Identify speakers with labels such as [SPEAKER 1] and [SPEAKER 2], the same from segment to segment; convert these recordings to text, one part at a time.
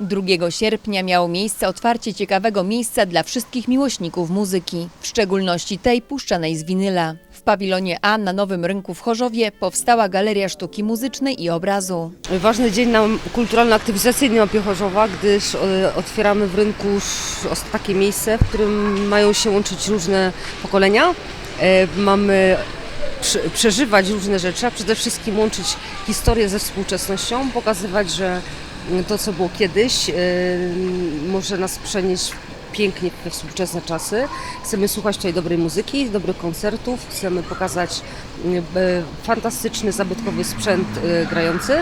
[SPEAKER 1] 2 sierpnia miało miejsce otwarcie ciekawego miejsca dla wszystkich miłośników muzyki, w szczególności tej puszczanej z winyla. W pawilonie A na Nowym Rynku w Chorzowie powstała Galeria Sztuki Muzycznej i Obrazu.
[SPEAKER 2] Ważny dzień nam kulturalno-aktywizacyjny na Piechorzowa, gdyż e, otwieramy w rynku takie miejsce, w którym mają się łączyć różne pokolenia. E, Mamy prze- przeżywać różne rzeczy, a przede wszystkim łączyć historię ze współczesnością, pokazywać, że to, co było kiedyś, e, może nas przenieść pięknie we współczesne czasy. Chcemy słuchać tutaj dobrej muzyki, dobrych koncertów, chcemy pokazać mm, e, fantastyczny, zabytkowy sprzęt e, grający,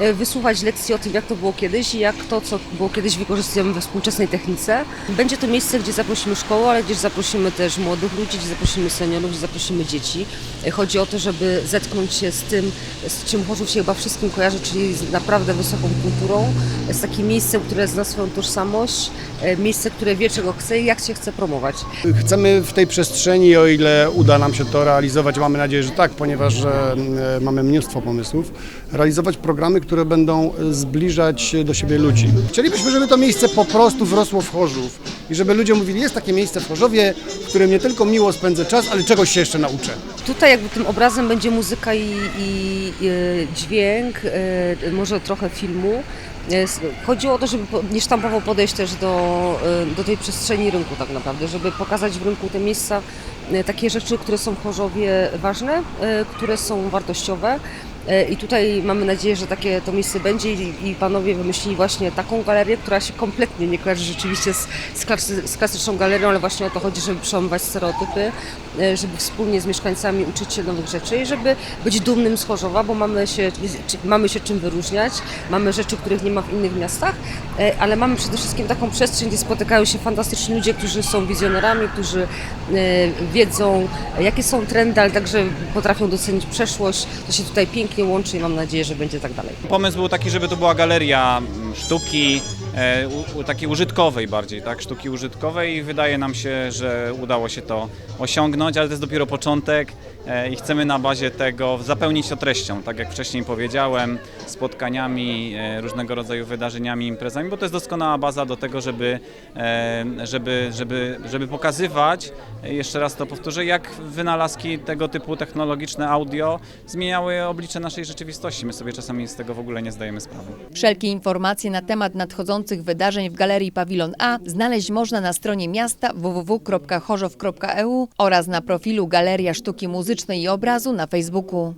[SPEAKER 2] e, wysłuchać lekcji o tym, jak to było kiedyś i jak to, co było kiedyś, wykorzystujemy we współczesnej technice. Będzie to miejsce, gdzie zaprosimy szkołę, ale gdzie zaprosimy też młodych ludzi, gdzie zaprosimy seniorów, gdzie zaprosimy dzieci. Chodzi o to, żeby zetknąć się z tym, z czym Chorzów się chyba wszystkim kojarzy, czyli z naprawdę wysoką kulturą, z takim miejscem, które zna swoją tożsamość, miejsce, które wie, czego chce i jak się chce promować.
[SPEAKER 3] Chcemy w tej przestrzeni, o ile uda nam się to realizować, mamy nadzieję, że tak, ponieważ e, mamy mnóstwo pomysłów, realizować programy, które będą e, zbliżać do siebie ludzi. Chcielibyśmy, żeby to miejsce po prostu wrosło w Chorzów i żeby ludzie mówili, jest takie miejsce w Chorzowie, w którym nie tylko miło spędzę czas, ale czegoś się jeszcze nauczę.
[SPEAKER 2] Tutaj jakby tym obrazem będzie muzyka i, i e, dźwięk, e, może trochę filmu. E, Chodziło o to, żeby po- niesztampowo podejść też do, do tej przestrzeni rynku tak naprawdę, żeby pokazać w rynku te miejsca, takie rzeczy, które są w Chorzowie ważne, które są wartościowe. E, I tutaj mamy nadzieję, że takie to miejsce będzie i, panowie wymyślili właśnie taką galerię, która się kompletnie nie kojarzy rzeczywiście z, z, klasy, z klasyczną galerią, ale właśnie o to chodzi, żeby przełamywać stereotypy, e, żeby wspólnie z mieszkańcami uczyć się nowych rzeczy i żeby być dumnym z Chorzowa, bo mamy się, mamy się czym wyróżniać, mamy rzeczy, których nie ma w innych miastach, e, ale mamy przede wszystkim taką przestrzeń, gdzie spotykają się fantastyczni ludzie, którzy są wizjonerami, którzy wiedzą, jakie są trendy, ale także potrafią docenić przeszłość. To się tutaj pięknie łączy i mam nadzieję, że będzie tak dalej.
[SPEAKER 4] Pomysł był taki, żeby to była galeria mm, sztuki, u, u, takiej użytkowej bardziej, tak? Sztuki użytkowej i wydaje nam się, że udało się to osiągnąć, ale to jest dopiero początek e, i chcemy na bazie tego zapełnić to treścią, tak jak wcześniej powiedziałem, spotkaniami, e, różnego rodzaju wydarzeniami, imprezami, bo to jest doskonała baza do tego, żeby, e, żeby, żeby, żeby pokazywać, e, jeszcze raz to powtórzę, jak wynalazki tego typu technologiczne audio zmieniały oblicze naszej rzeczywistości. My sobie czasami z tego w ogóle nie zdajemy sprawy.
[SPEAKER 1] Wszelkie informacje na temat nadchodzących wydarzeń w Galerii Pawilon A znaleźć można na stronie miasta www.chorzow.eu oraz na profilu Galeria Sztuki Muzycznej i Obrazu na Facebooku.